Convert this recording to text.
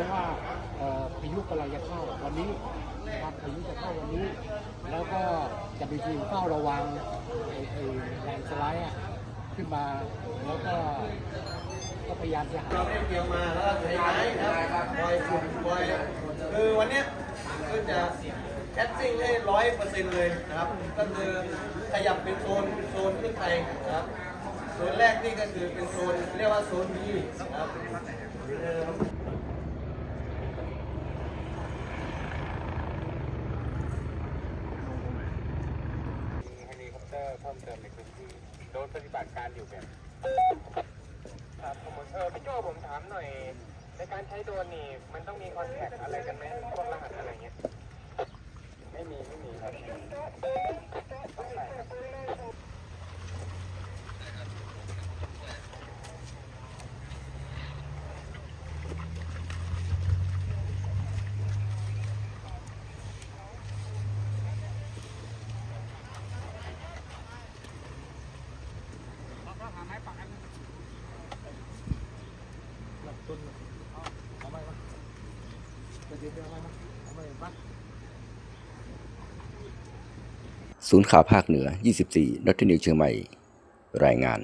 จะเข้าวันนี้นะครับพายุจะเข้าวันนี้ แล้วก็จะมีทีมเฝ้าระวังไอ้แลนด์สไลด์ขึ้นมาแล้วก็ก็พยายามจะหาเราเตรียมมาแล้วก็ใช้ไม้ครับคอยฝึกคอยคือวันนี้ก็จะแคสซิ่งให้ร้อยเปอร์เซ็นต์เลยนะครับ ก็คือขยับเป็นโซนโซนขึ้นไปนะครับโซนแรกนี่ก็คือเป็นโซนเรียกว่าโซน B นะครับเอ่อ มีเฮลิคอปเตอร์เพิ่มเติมในพื้นที่โดนปฏิบัติการอยู่แบบครับผมเออพี่โจผมถามหน่อย ในการใช้โดรนนี่มันต้องมีคอนแทคอะไรกันไหมพวกรหัสอะไรเงี้ย ไม่มี ไม่มีครับต้องใส่ครับ ต้นเอาไปมาจะเดี๋ยวเอาไปมาเอาไปมาศูนย์ข่าวภาคเหนือ 24 นอตนิวเชียงใหม่ รายงาน